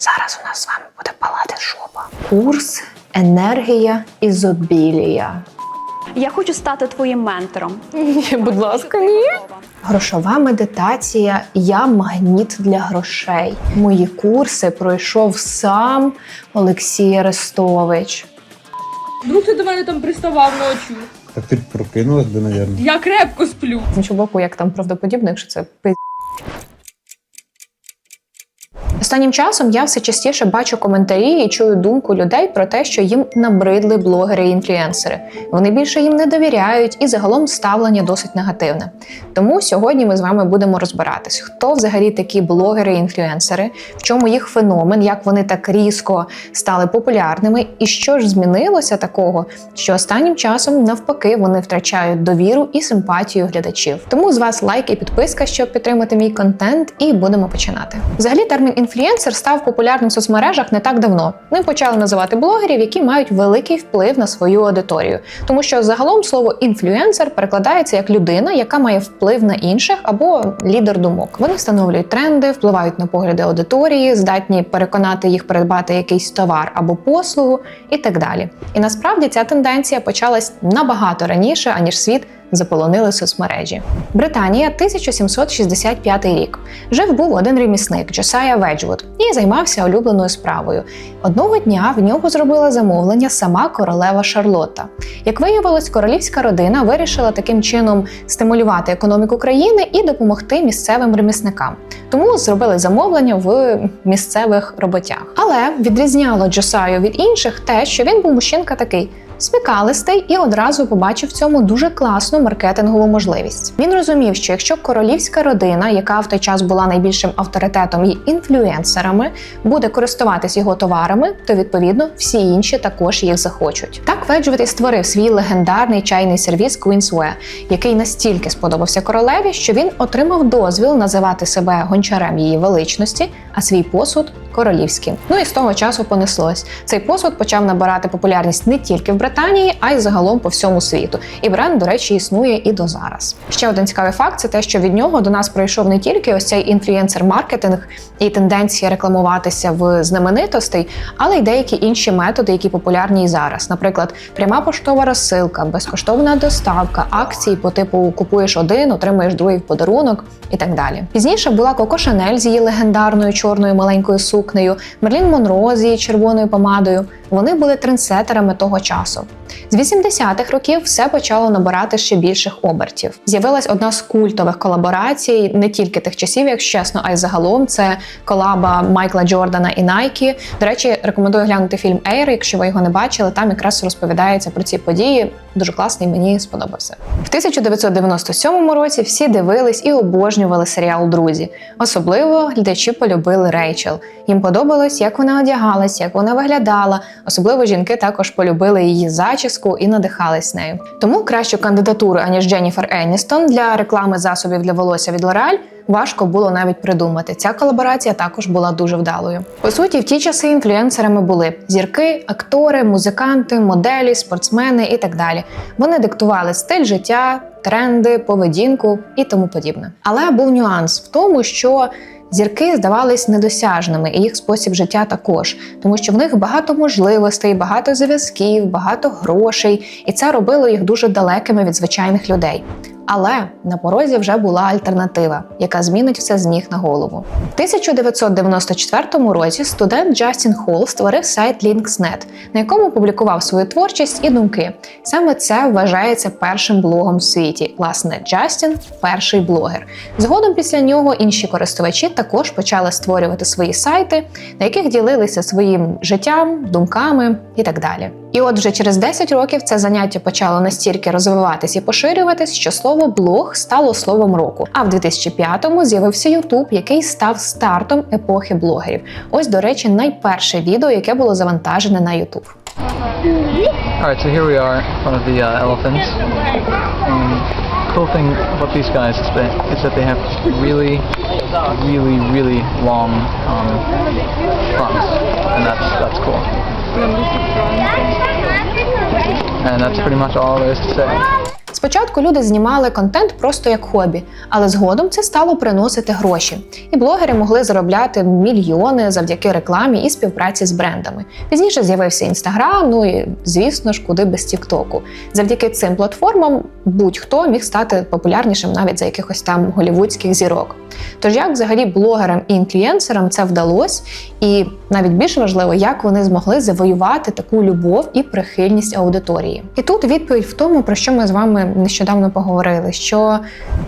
Зараз у нас з вами буде палати жопа. Курс енергія ізобілія. Я хочу стати твоїм ментором. Будь ласка, ні. Грошова медитація Я магніт для грошей. Мої курси пройшов сам Олексій Арестович. Вдруг ти до мене там приставав ночі. Так ти прокинулась би, навірно. Я крепко сплю. З іншого боку, як там правдоподібно, якщо це пи. Останнім часом я все частіше бачу коментарі і чую думку людей про те, що їм набридли блогери і інфлюенсери. Вони більше їм не довіряють, і загалом ставлення досить негативне. Тому сьогодні ми з вами будемо розбиратись, хто взагалі такі блогери і інфлюенсери, в чому їх феномен, як вони так різко стали популярними, і що ж змінилося такого, що останнім часом навпаки вони втрачають довіру і симпатію глядачів. Тому з вас лайк і підписка, щоб підтримати мій контент, і будемо починати. Взагалі, термін інфлюенсер став популярним в соцмережах не так давно. Ним почали називати блогерів, які мають великий вплив на свою аудиторію, тому що загалом слово інфлюенсер перекладається як людина, яка має вплив на інших або лідер думок. Вони встановлюють тренди, впливають на погляди аудиторії, здатні переконати їх придбати якийсь товар або послугу і так далі. І насправді ця тенденція почалась набагато раніше, аніж світ заполонили соцмережі. Британія, 1765 рік. Жив був один ремісник Джосая Веджвуд і займався улюбленою справою. Одного дня в нього зробила замовлення сама королева Шарлотта. Як виявилось, королівська родина вирішила таким чином стимулювати економіку країни і допомогти місцевим ремісникам. Тому зробили замовлення в місцевих роботях. Але відрізняло Джосаю від інших те, що він був мужчинка такий смікалистий і одразу побачив в цьому дуже класну маркетингову можливість. Він розумів, що якщо королівська родина, яка в той час була найбільшим авторитетом і інфлюенсерами, буде користуватись його товарами, то відповідно всі інші також їх захочуть. Так Веджвуд і створив свій легендарний чайний сервіс Queensware, який настільки сподобався королеві, що він отримав дозвіл називати себе гончарем її величності, а свій посуд королівським. Ну і з того часу понеслось. Цей посуд почав набирати популярність не тільки в Британії, а й загалом по всьому світу. І бренд, до речі, існує і до зараз. Ще один цікавий факт це те, що від нього до нас прийшов не тільки ось цей інфлюенсер-маркетинг і тенденція рекламуватися в знаменитостей, але й деякі інші методи, які популярні і зараз. Наприклад, пряма поштова розсилка, безкоштовна доставка, акції по типу купуєш один, отримуєш другий в подарунок і так далі. Пізніше була Коко Шанель з її легендарною чорною маленькою сукнею, Мерлін Монро з її червоною помадою. Вони були трендсетерами того часу. З 80-х років все почало набирати ще більших обертів. З'явилась одна з культових колаборацій, не тільки тих часів, якщо чесно, а й загалом це колаба Майкла Джордана і Nike. До речі, рекомендую глянути фільм Ейр, якщо ви його не бачили. Там якраз розповідається про ці події. Дуже класний, мені сподобався. В 1997 році всі дивились і обожнювали серіал Друзі. Особливо глядачі полюбили Рейчел. Їм подобалось, як вона одягалась, як вона виглядала. Особливо жінки також полюбили її зачіску і надихались нею. Тому кращу кандидатуру, аніж Дженніфер Еністон для реклами засобів для волосся від L'Oreal важко було навіть придумати. Ця колаборація також була дуже вдалою. По суті, в ті часи інфлюенсерами були зірки, актори, музиканти, моделі, спортсмени і так далі. Вони диктували стиль життя, тренди, поведінку і тому подібне. Але був нюанс в тому, що Зірки здавались недосяжними, і їх спосіб життя також, тому що в них багато можливостей, багато зв'язків, багато грошей, і це робило їх дуже далекими від звичайних людей. Але на порозі вже була альтернатива, яка змінить все з ніг на голову. В 1994 році студент Джастін Холл створив сайт Links.net, на якому публікував свою творчість і думки. Саме це вважається першим блогом в світі. Власне, Джастін перший блогер. Згодом після нього інші користувачі також почали створювати свої сайти, на яких ділилися своїм життям, думками і так далі. І от вже через 10 років це заняття почало настільки розвиватись і поширюватись, що слово блог стало словом року. А в 2005-му з'явився YouTube, який став стартом епохи блогерів. Ось, до речі, найперше відео, яке було завантажене на YouTube. Alright, so here we are front of the uh, elephants. And cool thing about these guys is that, is that they have really, really, really long um, fronts, and that's that's cool. And that's pretty much all there is to say. Спочатку люди знімали контент просто як хобі, але згодом це стало приносити гроші. І блогери могли заробляти мільйони завдяки рекламі і співпраці з брендами. Пізніше з'явився інстаграм, ну і звісно ж, куди без Тіктоку. Завдяки цим платформам будь-хто міг стати популярнішим навіть за якихось там голівудських зірок. Тож як взагалі блогерам і інфлюєнсерам це вдалося, і навіть більш важливо, як вони змогли завоювати таку любов і прихильність аудиторії. І тут відповідь в тому, про що ми з вами нещодавно поговорили: що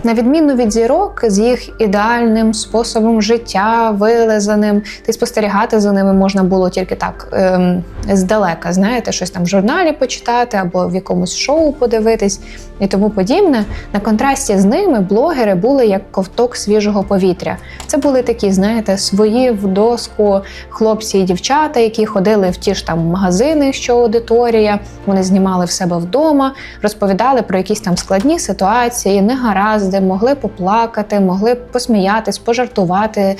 на відміну від зірок, з їх ідеальним способом життя, вилизаним, та й спостерігати за ними можна було тільки так ем, здалека, знаєте, щось там в журналі почитати або в якомусь шоу подивитись і тому подібне. На контрасті з ними блогери були як ковток свіжого повітря. Це були такі, знаєте, свої в доску хлопці і дівчата, які ходили в ті ж там магазини, що аудиторія. Вони знімали в себе вдома, розповідали про якісь там складні ситуації, негаразди, могли поплакати, могли посміятись, пожартувати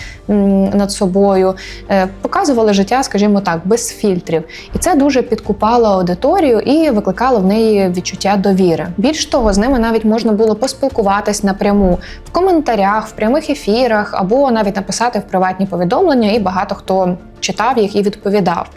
над собою, Е, показували життя, скажімо так, без фільтрів. І це дуже підкупало аудиторію і викликало в неї відчуття довіри. Більш того, з ними навіть можна було поспілкуватись напряму в коментарях, в прямих ефірах або навіть написати в приватні повідомлення, і багато хто читав їх і відповідав.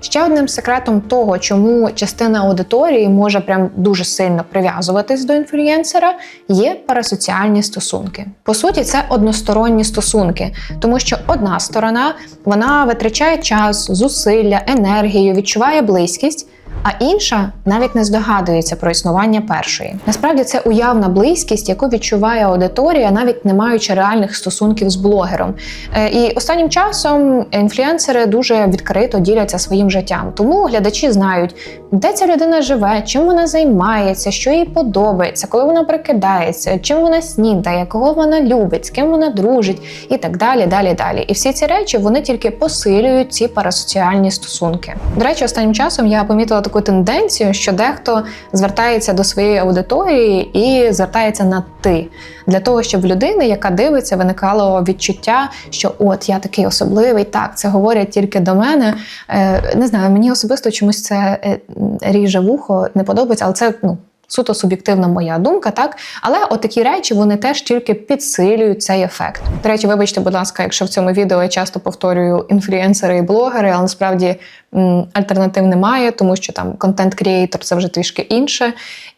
Ще одним секретом того, чому частина аудиторії може прям дуже сильно прив'язуватись до інфлюєнсера, є парасоціальні стосунки. По суті, це односторонні стосунки, тому що одна сторона вона витрачає час, зусилля, енергію, відчуває близькість. А інша навіть не здогадується про існування першої. Насправді це уявна близькість, яку відчуває аудиторія, навіть не маючи реальних стосунків з блогером. Е, І останнім часом інфлюенсери дуже відкрито діляться своїм життям. Тому глядачі знають, де ця людина живе, чим вона займається, що їй подобається, коли вона прикидається, чим вона снідає, кого вона любить, з ким вона дружить, і так далі, далі, далі. І всі ці речі вони тільки посилюють ці парасоціальні стосунки. До речі, останнім часом я помітила таку тенденцію, що дехто звертається до своєї аудиторії і звертається на ти для того, щоб в людини, яка дивиться, виникало відчуття, що от я такий особливий, так це говорять тільки до мене. Е, не знаю, мені особисто чомусь це е, ріже вухо, не подобається, але це ну. Суто суб'єктивна моя думка, так але от такі речі вони теж тільки підсилюють цей ефект. До речі, вибачте, будь ласка, якщо в цьому відео я часто повторюю інфлюенсери і блогери, але насправді альтернатив немає, тому що там контент-кріейтор це вже трішки інше.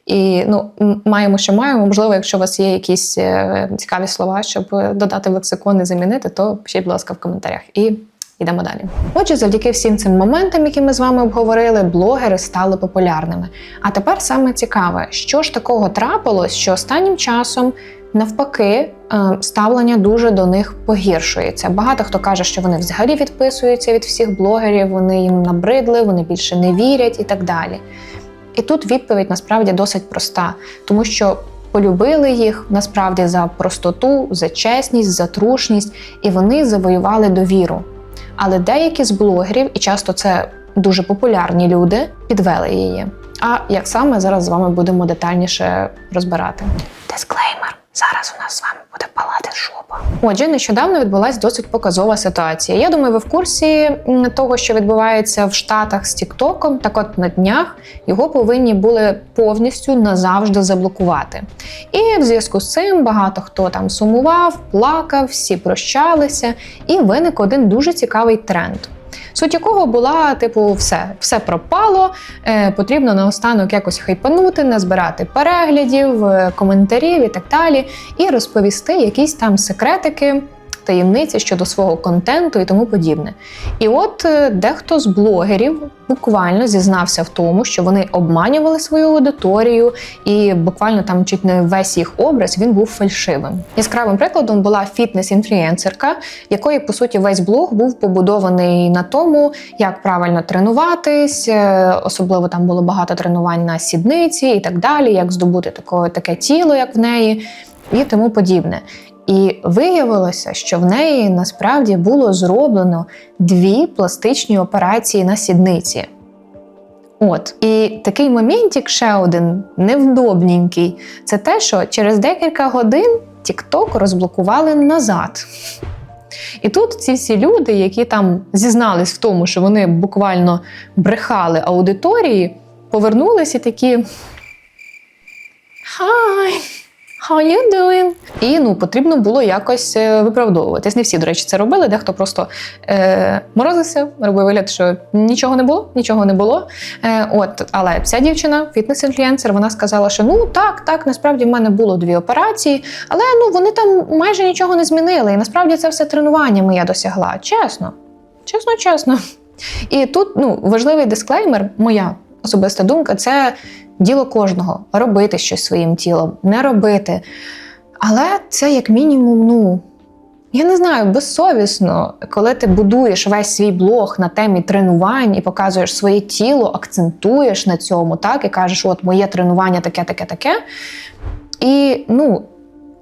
І ну маємо, що маємо. Можливо, якщо у вас є якісь е, цікаві слова, щоб е, додати в лексикон і замінити, то пишіть, будь ласка, в коментарях. І Йдемо далі. Отже, завдяки всім цим моментам, які ми з вами обговорили, блогери стали популярними. А тепер саме цікаве, що ж такого трапилось, що останнім часом. Навпаки, е, ставлення дуже до них погіршується. Багато хто каже, що вони взагалі відписуються від всіх блогерів, вони їм набридли, вони більше не вірять і так далі. І тут відповідь насправді досить проста, тому що полюбили їх насправді за простоту, за чесність, за трушність, і вони завоювали довіру. Але деякі з блогерів, і часто це дуже популярні люди, підвели її. А як саме зараз з вами будемо детальніше розбирати? Дисклеймер. Зараз у нас з вами буде палати жопа. Отже, нещодавно відбулася досить показова ситуація. Я думаю, ви в курсі того, що відбувається в Штатах з Тіктоком. Так от на днях його повинні були повністю назавжди заблокувати. І в зв'язку з цим багато хто там сумував, плакав, всі прощалися, і виник один дуже цікавий тренд. Суть якого була, типу, все, все пропало. Е, потрібно наостанок якось хайпанути, назбирати переглядів, е, коментарів і так далі, і розповісти якісь там секретики. Таємниці щодо свого контенту і тому подібне. І от е, дехто з блогерів буквально зізнався в тому, що вони обманювали свою аудиторію, і буквально там чуть не весь їх образ він був фальшивим. Яскравим прикладом була фітнес-інфлюенсерка, якої по суті весь блог був побудований на тому, як правильно тренуватись, е, особливо там було багато тренувань на сідниці і так далі, як здобути таке, таке тіло, як в неї, і тому подібне. І виявилося, що в неї насправді було зроблено дві пластичні операції на сідниці. От, і такий моментик ще один невдобненький. Це те, що через декілька годин TikTok розблокували назад. І тут ці всі люди, які там зізнались в тому, що вони буквально брехали аудиторії, повернулися такі. Hi, how you doing? І ну потрібно було якось е, виправдовуватись. Не всі, до речі, це робили. Дехто просто е, морозився, робив вигляд, що нічого не було, нічого не було. Е, от, але ця дівчина, фітнес-інфлюенсер, вона сказала, що ну так, так, насправді в мене було дві операції, але ну вони там майже нічого не змінили. І насправді це все тренуваннями я досягла. Чесно, чесно, чесно. І тут ну, важливий дисклеймер, моя особиста думка, це діло кожного робити щось своїм тілом, не робити. Але це як мінімум, ну. Я не знаю, безсовісно, коли ти будуєш весь свій блог на темі тренувань і показуєш своє тіло, акцентуєш на цьому, так, і кажеш, от моє тренування таке, таке, таке. І ну,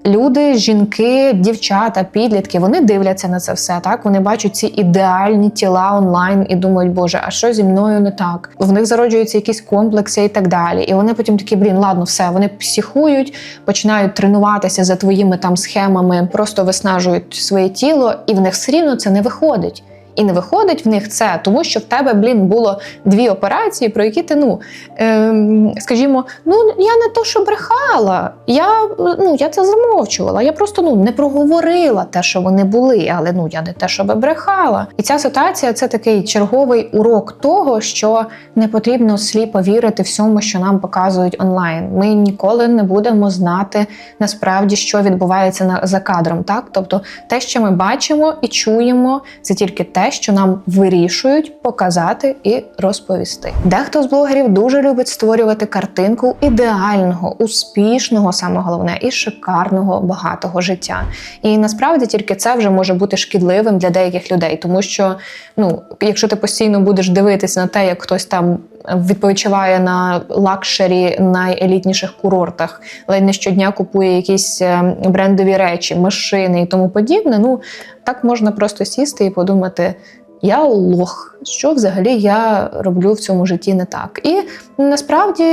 люди, жінки, дівчата, підлітки, вони дивляться на це все. Так вони бачать ці ідеальні тіла онлайн і думають, боже, а що зі мною не так? В них зароджуються якісь комплекси і так далі. І вони потім такі, блін, ладно, все, вони психують, починають тренуватися за твоїми там схемами, просто виснажують своє тіло, і в них все рівно це не виходить. І не виходить в них це, тому що в тебе, блін, було дві операції, про які ти, ну, ем, скажімо, ну я не то, що брехала, я, ну, я це замовчувала. Я просто ну, не проговорила те, що вони були, але ну я не те, щоб брехала. І ця ситуація це такий черговий урок того, що не потрібно сліпо вірити всьому, що нам показують онлайн. Ми ніколи не будемо знати насправді, що відбувається на за кадром. Так, тобто те, що ми бачимо і чуємо, це тільки те, що нам вирішують показати і розповісти. Дехто з блогерів дуже любить створювати картинку ідеального, успішного, саме головне, і шикарного багатого життя. І насправді тільки це вже може бути шкідливим для деяких людей, тому що ну, якщо ти постійно будеш дивитися на те, як хтось там відпочиває на лакшері найелітніших курортах, ледь не щодня купує якісь е, брендові речі, машини і тому подібне. Ну так можна просто сісти і подумати. Я лох, що взагалі я роблю в цьому житті не так. І насправді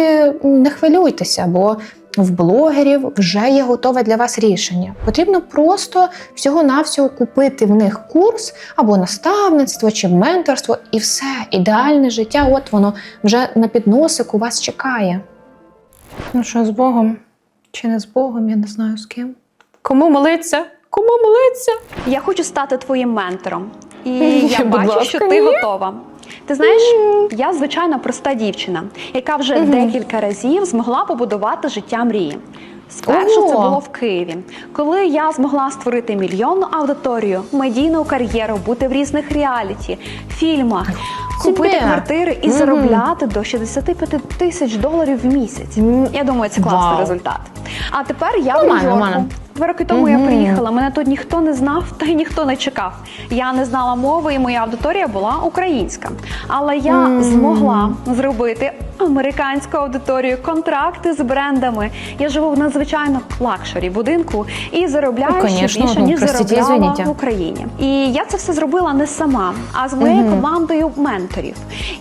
не хвилюйтеся, бо в блогерів вже є готове для вас рішення. Потрібно просто всього-навсього купити в них курс або наставництво чи менторство, і все, ідеальне життя, от воно вже на підносику вас чекає. Ну що, з Богом? Чи не з Богом, я не знаю з ким. Кому молиться? Кому молиться? Я хочу стати твоїм ментором. І я бачу, ласка, що ти ні. готова. Ти знаєш, я звичайно проста дівчина, яка вже декілька разів змогла побудувати життя мрії. Спершу це було в Києві, коли я змогла створити мільйонну аудиторію, медійну кар'єру, бути в різних реаліті, фільмах, купити квартири і заробляти до 65 тисяч доларів в місяць. Я думаю, це класний результат. А тепер я в Нью-Йорку. Два роки тому я приїхала. Мене тут ніхто не знав, та й ніхто не чекав. Я не знала мови, і моя аудиторія була українська. Але я змогла зробити американську аудиторію, контракти з брендами. Я живу в надзвичайно лакшері будинку і заробляю Ну, ще конечно, більше, ну, ніж простите, заробляла извините. в Україні. І я це все зробила не сама, а з моєю Мгм. командою менторів.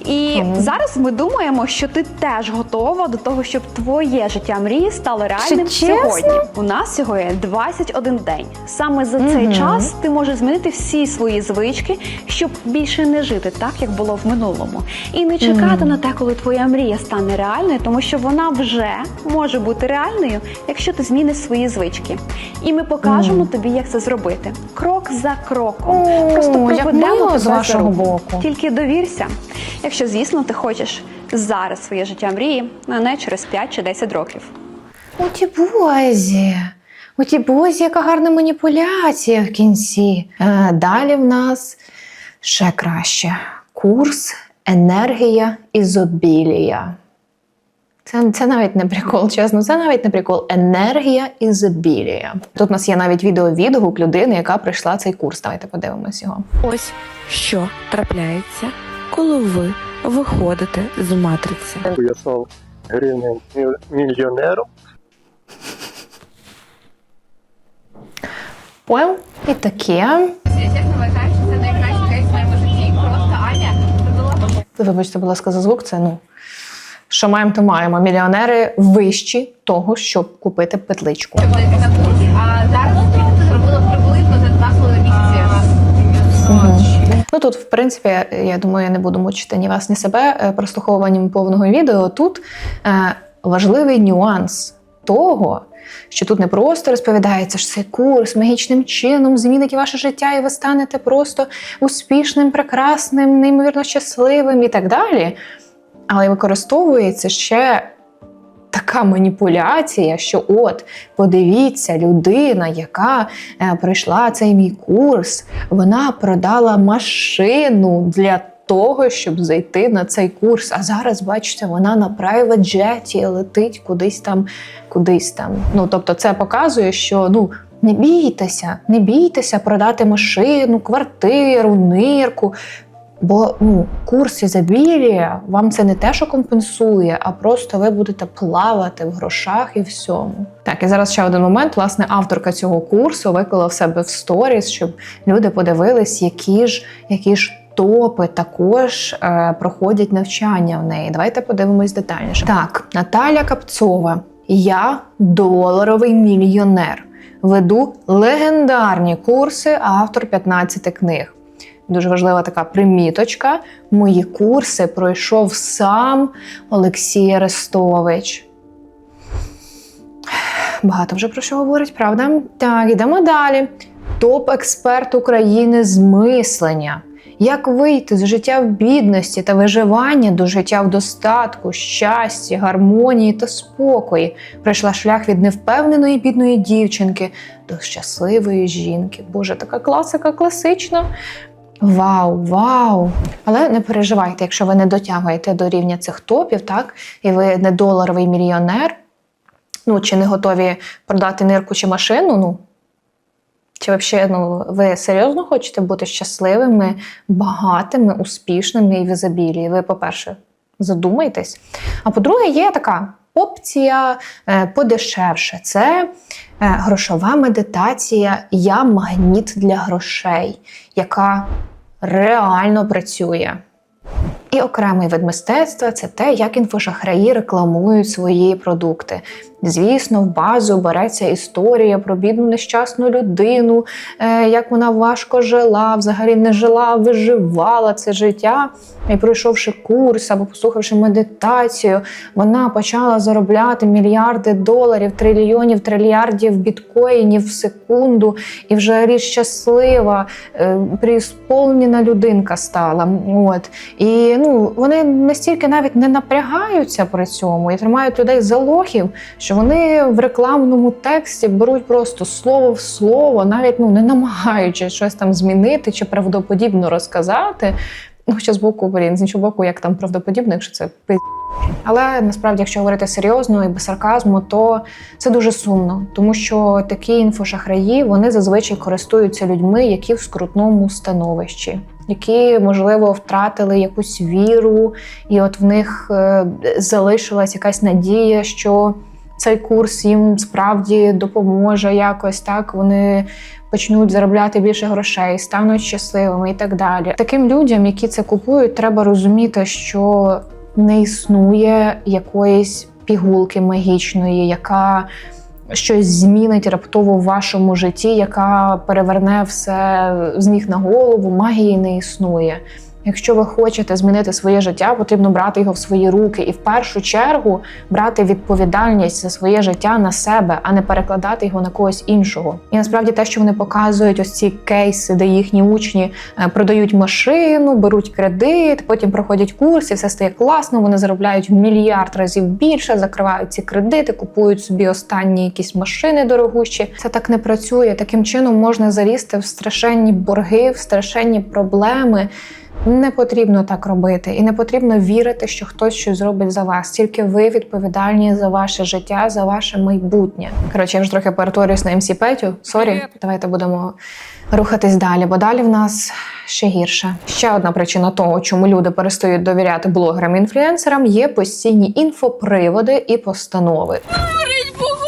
І Мгм. зараз ми думаємо, що ти теж готова до того, щоб твоє життя мрії стало реальним чесно? сьогодні. У нас всього є 21 день. Саме за цей Мгм. час ти можеш змінити всі свої звички, щоб більше не жити так, як було в минулому, і не чекати на те, коли твоя мрія стане реальною, тому що вона вже може бути реальною, якщо ти зміниш свої звички. І ми покажемо тобі, як це зробити, крок за кроком. О, Просто проведемо тебе з вашого боку. Тільки довірся, якщо, звісно, ти хочеш зараз своє життя мрії, а не через 5 чи 10 років. У ті бозі. У ті бозі, яка гарна маніпуляція в кінці. Е, далі в нас ще краще. Курс енергія ізобілія. Це, це навіть не прикол, чесно, це навіть не прикол. Енергія ізобілія. Тут у нас є навіть відеовідгук людини, яка пройшла цей курс. Давайте подивимось його. Ось що трапляється, коли ви виходите з матриці. Я став гривневим мі- мільйонером. Понял? І таке. Чесно вважаю, що це найкращий кейс в моєму житті. Просто Аня зробила Вибачте, будь ласка, за звук. Це ну. Що маємо, то маємо. Мільйонери вищі того, щоб купити петличку. Ну тут, в принципі, я думаю, я не буду мучити ні вас, ні себе е, прослуховуванням повного відео. Тут е, важливий нюанс. того, що тут не просто розповідається, що цей курс магічним чином змінить ваше життя, і ви станете просто успішним, прекрасним, неймовірно щасливим і так далі. Але використовується ще така маніпуляція, що от подивіться, людина, яка е, пройшла цей мій курс, вона продала машину для того, щоб зайти на цей курс. А зараз, бачите, вона на private джеті летить кудись там, кудись там. Ну тобто, це показує, що ну. Не бійтеся, не бійтеся продати машину, квартиру, нирку. Бо ну, курс ізобілія вам це не те, що компенсує, а просто ви будете плавати в грошах і всьому. Так, і зараз ще один момент. Власне, авторка цього курсу виклала в себе в сторіс, щоб люди подивились, які ж які ж топи також е, проходять навчання в неї. Давайте подивимось детальніше. Так, Наталя Капцова. Я доларовий мільйонер. Веду легендарні курси, автор 15 книг. Дуже важлива така приміточка. Мої курси пройшов сам Олексій Арестович. Багато вже про що говорить, правда? Так, йдемо далі. Топ-експерт України з мислення. Як вийти з життя в бідності та виживання до життя в достатку, щасті, гармонії та спокої? Пройшла шлях від невпевненої бідної дівчинки до щасливої жінки. Боже, така класика класична. Вау, вау! Але не переживайте, якщо ви не дотягуєте до рівня цих топів, так, і ви не доларовий мільйонер, ну чи не готові продати нирку чи машину, ну. Чи взагалі ну, ви серйозно хочете бути щасливими, багатими, успішними і в ізобілії? Ви, по-перше, задумайтесь. А по-друге, є така опція е, подешевше. Це е, грошова медитація Я магніт для грошей, яка реально працює. І окремий вид мистецтва це те, як інфошахраї рекламують свої продукти. Звісно, в базу береться історія про бідну нещасну людину, е, як вона важко жила, взагалі не жила, виживала це життя. І пройшовши курс або послухавши медитацію, вона почала заробляти мільярди доларів, трильйонів, трильярдів біткоїнів в секунду, і вже річ щаслива, е, приісполнена людинка стала. От. І ну, вони настільки навіть не напрягаються при цьому і тримають людей за лохів, що вони в рекламному тексті беруть просто слово в слово, навіть ну, не намагаючись щось там змінити чи правдоподібно розказати. Ну, ще з боку, блін, з іншого боку, як там правдоподібно, якщо це пи. Але насправді, якщо говорити серйозно і без сарказму, то це дуже сумно, тому що такі інфошахраї вони зазвичай користуються людьми, які в скрутному становищі, які можливо втратили якусь віру, і от в них е, залишилась якась надія, що цей курс їм справді допоможе якось так. Вони почнуть заробляти більше грошей, стануть щасливими і так далі. Таким людям, які це купують, треба розуміти, що не існує якоїсь пігулки магічної, яка щось змінить раптово в вашому житті, яка переверне все з ніг на голову. Магії не існує. Якщо ви хочете змінити своє життя, потрібно брати його в свої руки і в першу чергу брати відповідальність за своє життя на себе, а не перекладати його на когось іншого. І насправді те, що вони показують, ось ці кейси, де їхні учні е, продають машину, беруть кредит, потім проходять курс, і все стає класно. Вони заробляють в мільярд разів більше, закривають ці кредити, купують собі останні якісь машини дорогущі. Це так не працює. Таким чином можна залізти в страшенні борги, в страшенні проблеми. Не потрібно так робити, і не потрібно вірити, що хтось щось зробить за вас. Тільки ви відповідальні за ваше життя, за ваше майбутнє. Коротше, я вже трохи перетворююсь на МС Петю. Сорі, давайте будемо рухатись далі, бо далі в нас ще гірше. Ще одна причина того, чому люди перестають довіряти блогерам і інфлюенсерам, є постійні інфоприводи і постанови. Походу!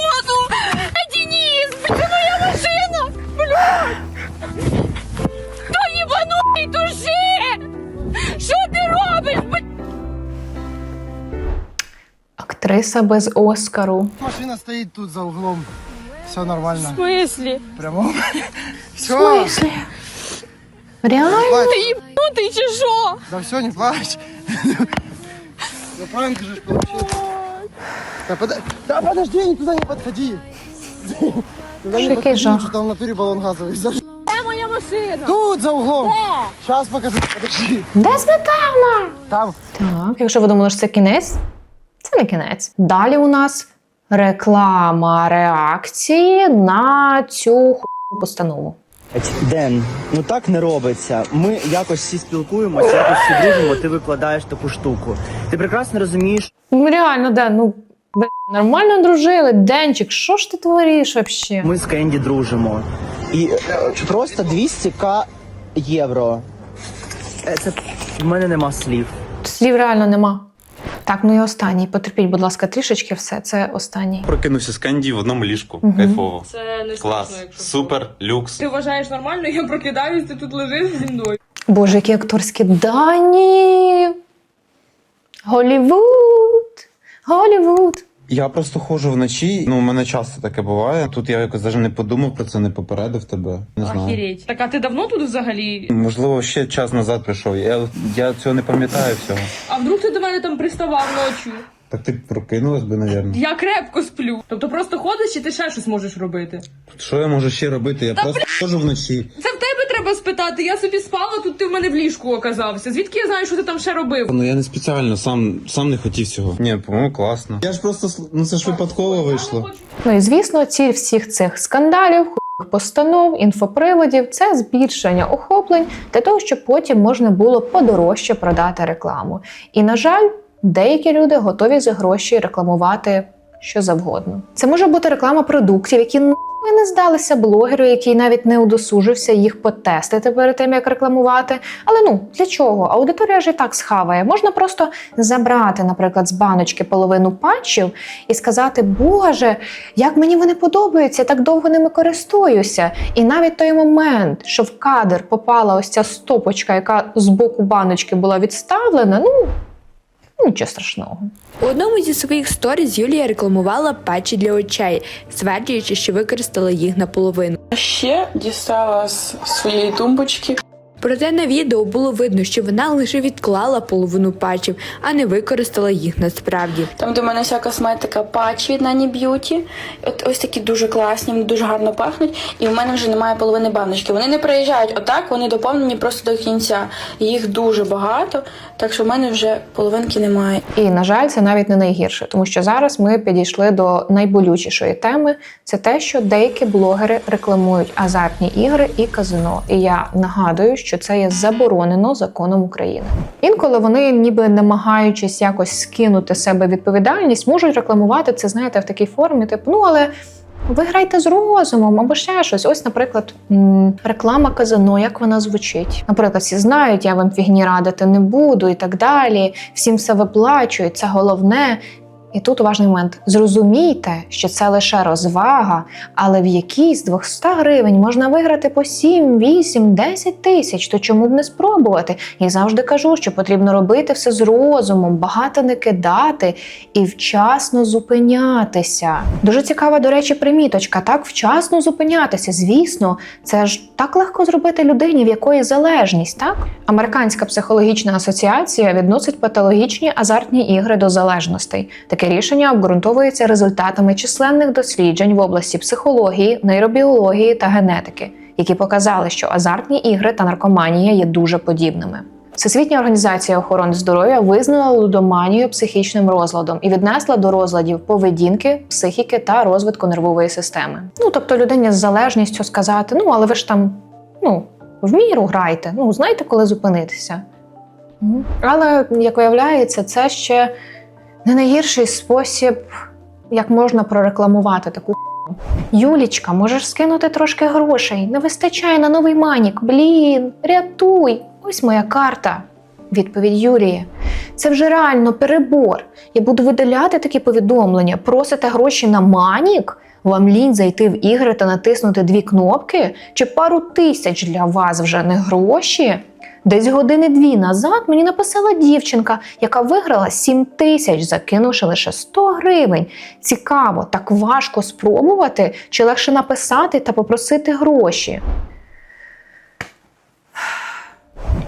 Актриса без Оскару. Машина стоит тут за углом. Все нормально. В смислі? Прямо. Все. смислі? Реально? Ти чи що? Да все, не плачь. Ну пранк же ж получился. Да, под... да подожди, туда не подходи. Туда Який не подходи, жах. что там в натуре баллон газовый. За... Где моя машина? Тут, за углом. Сейчас покажу, подожди. Де сметана? Там. Так, якщо ви думали, що це кінець, це не кінець. Далі у нас реклама реакції на цю постанову. Ден, ну так не робиться. Ми якось всі спілкуємося, якось всі дружимо, ти викладаєш таку штуку. Ти прекрасно розумієш, Ну реально, Ден, ну бля, нормально дружили. Денчик, що ж ти твориш вообще? ми з Кенді дружимо. І е, просто 200к євро. Е, Це в мене нема слів. Слів реально нема. Так, ну і останній. Потерпіть, будь ласка, трішечки все. Це останній. Прокинувся з Канді в одному ліжку. Мгм. Кайфово. Це не Клас. смішно, якщо Супер, люкс. Ти вважаєш нормально, я прокидаюсь, ти тут лежиш зі мною. Боже, які акторські дані. Голівуд. Голівуд. Я просто ходжу вночі. Ну, у мене часто таке буває. Тут я якось навіть не подумав про це, не попередив тебе. Не знаю. Охереть. Так а ти давно тут взагалі? Можливо, ще час назад прийшов. Я, я цього не пам'ятаю всього. А вдруг ти до мене там приставав ночі? Так ти прокинулась би, навірно. Я крепко сплю. Тобто просто ходиш чи ти ще щось можеш робити? Що я можу ще робити? Я просто ходжу вночі. Це в тебе треба спитати. Я собі спала, тут ти в мене в ліжку оказався. Звідки я знаю, що ти там ще робив? Ну я не спеціально, сам сам не хотів цього. Ні, по-моєму, класно. Я ж просто ну це ж випадково вийшло. Ну і звісно, ціль всіх цих скандалів, постанов, інфоприводів це збільшення охоплень для того, щоб потім можна було подорожче продати рекламу. І на жаль, деякі люди готові за гроші рекламувати що завгодно. Це може бути реклама продуктів, які нахуй не здалися блогеру, який навіть не удосужився їх потестити перед тим, як рекламувати. Але ну для чого? Аудиторія ж і так схаває. Можна просто забрати, наприклад, з баночки половину патчів і сказати: Боже, як мені вони подобаються, я так довго ними користуюся. І навіть той момент, що в кадр попала ось ця стопочка, яка з боку баночки була відставлена, ну нічого страшного. У одному зі своїх сторіз Юлія рекламувала патчі для очей, стверджуючи, що використала їх наполовину. Ще дістала з своєї тумбочки Проте на відео було видно, що вона лише відклала половину патчів, а не використала їх насправді. Там, в мене вся косметика патч від Nanny Beauty. От ось такі дуже класні, вони дуже гарно пахнуть. І в мене вже немає половини баночки. Вони не приїжджають отак, вони доповнені просто до кінця. Їх дуже багато, так що в мене вже половинки немає. І на жаль, це навіть не найгірше, тому що зараз ми підійшли до найболючішої теми. Це те, що деякі блогери рекламують азартні ігри і казино. І я нагадую, що це є заборонено законом України. Інколи вони, ніби намагаючись якось скинути себе відповідальність, можуть рекламувати це, знаєте, в такій формі, типу, ну але. Ви грайте з розумом або ще щось. Ось, наприклад, реклама казино, як вона звучить. Наприклад, всі знають, я вам фігні радити не буду і так далі. Всім все виплачують, це головне. І тут уважний момент. Зрозумійте, що це лише розвага, але в якій з 200 гривень можна виграти по 7, 8, 10 тисяч, то чому б не спробувати? Я завжди кажу, що потрібно робити все з розумом, багато не кидати і вчасно зупинятися. Дуже цікава, до речі, приміточка. Так, вчасно зупинятися. Звісно, це ж так легко зробити людині, в якої залежність, так? Американська психологічна асоціація відносить патологічні азартні ігри до залежностей. Таке рішення обґрунтовується результатами численних досліджень в області психології, нейробіології та генетики, які показали, що азартні ігри та наркоманія є дуже подібними. Всесвітня організація охорони здоров'я визнала лудоманію психічним розладом і віднесла до розладів поведінки, психіки та розвитку нервової системи. Ну тобто людині з залежністю сказати: ну але ви ж там ну в міру грайте, ну знаєте, коли зупинитися. Але як виявляється, це ще не найгірший спосіб, як можна прорекламувати таку. Юлічка, можеш скинути трошки грошей. Не вистачає на новий манік. Блін, рятуй! Ось моя карта. Відповідь Юрії. Це вже реально перебор. Я буду видаляти такі повідомлення. Просите гроші на манік? Вам лінь зайти в ігри та натиснути дві кнопки? Чи пару тисяч для вас вже не гроші? Десь години дві назад мені написала дівчинка, яка виграла 7 тисяч, закинувши лише 100 гривень. Цікаво, так важко спробувати, чи легше написати та попросити гроші.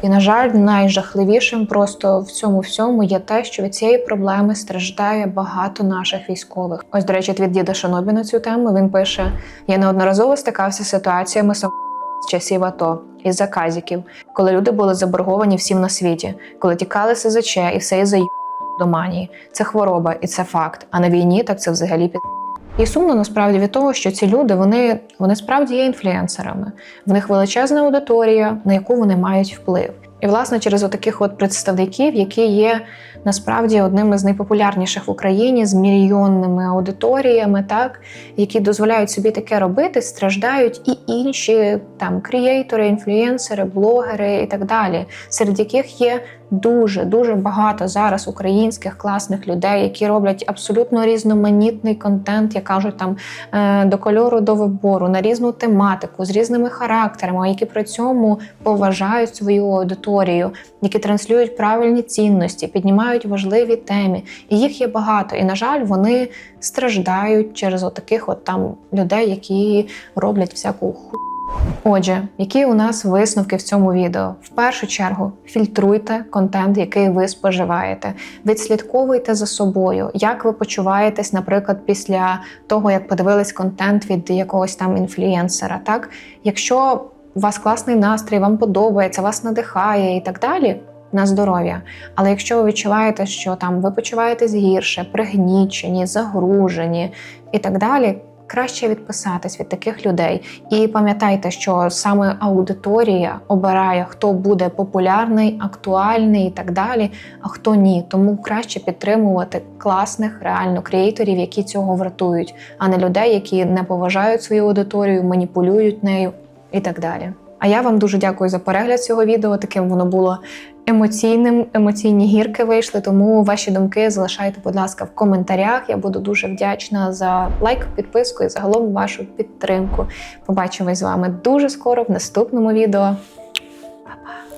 І на жаль, найжахливішим просто в цьому всьому є те, що від цієї проблеми страждає багато наших військових. Ось, до речі, твіт діда Шанобі на цю тему він пише: я неодноразово стикався з ситуаціями сам з часів АТО із заказіків, коли люди були заборговані всім на світі, коли тікали СЗЧ і все із за до манії. Це хвороба і це факт. А на війні так це взагалі під. І сумно насправді від того, що ці люди вони, вони справді є інфлюенсерами. В них величезна аудиторія, на яку вони мають вплив. І власне через отаких от представників, які є насправді одним із найпопулярніших в Україні з мільйонними аудиторіями, так які дозволяють собі таке робити, страждають і інші там крієйтори, інфлюенсери, блогери і так далі, серед яких є дуже дуже багато зараз українських класних людей, які роблять абсолютно різноманітний контент, як кажуть там е, до кольору до вибору, на різну тематику, з різними характерами, які при цьому поважають свою аудиторію, які транслюють правильні цінності, піднімають важливі теми. І їх є багато. І на жаль, вони страждають через отаких от там людей, які роблять всяку ху. Отже, які у нас висновки в цьому відео? В першу чергу фільтруйте контент, який ви споживаєте. Відслідковуйте за собою, як ви почуваєтесь, наприклад, після того, як подивились контент від якогось там інфлюєнсера. Так, якщо у вас класний настрій, вам подобається, вас надихає і так далі. На здоров'я, але якщо ви відчуваєте, що там ви почуваєтесь гірше, пригнічені, загружені і так далі, краще відписатись від таких людей. І пам'ятайте, що саме аудиторія обирає, хто буде популярний, актуальний і так далі, а хто ні. Тому краще підтримувати класних реально креаторів, які цього вартують, а не людей, які не поважають свою аудиторію, маніпулюють нею і так далі. А я вам дуже дякую за перегляд цього відео. Таким воно було емоційним, емоційні гірки вийшли. Тому ваші думки залишайте, будь ласка, в коментарях. Я буду дуже вдячна за лайк, підписку і загалом вашу підтримку. Побачимось з вами дуже скоро в наступному відео. Па-па!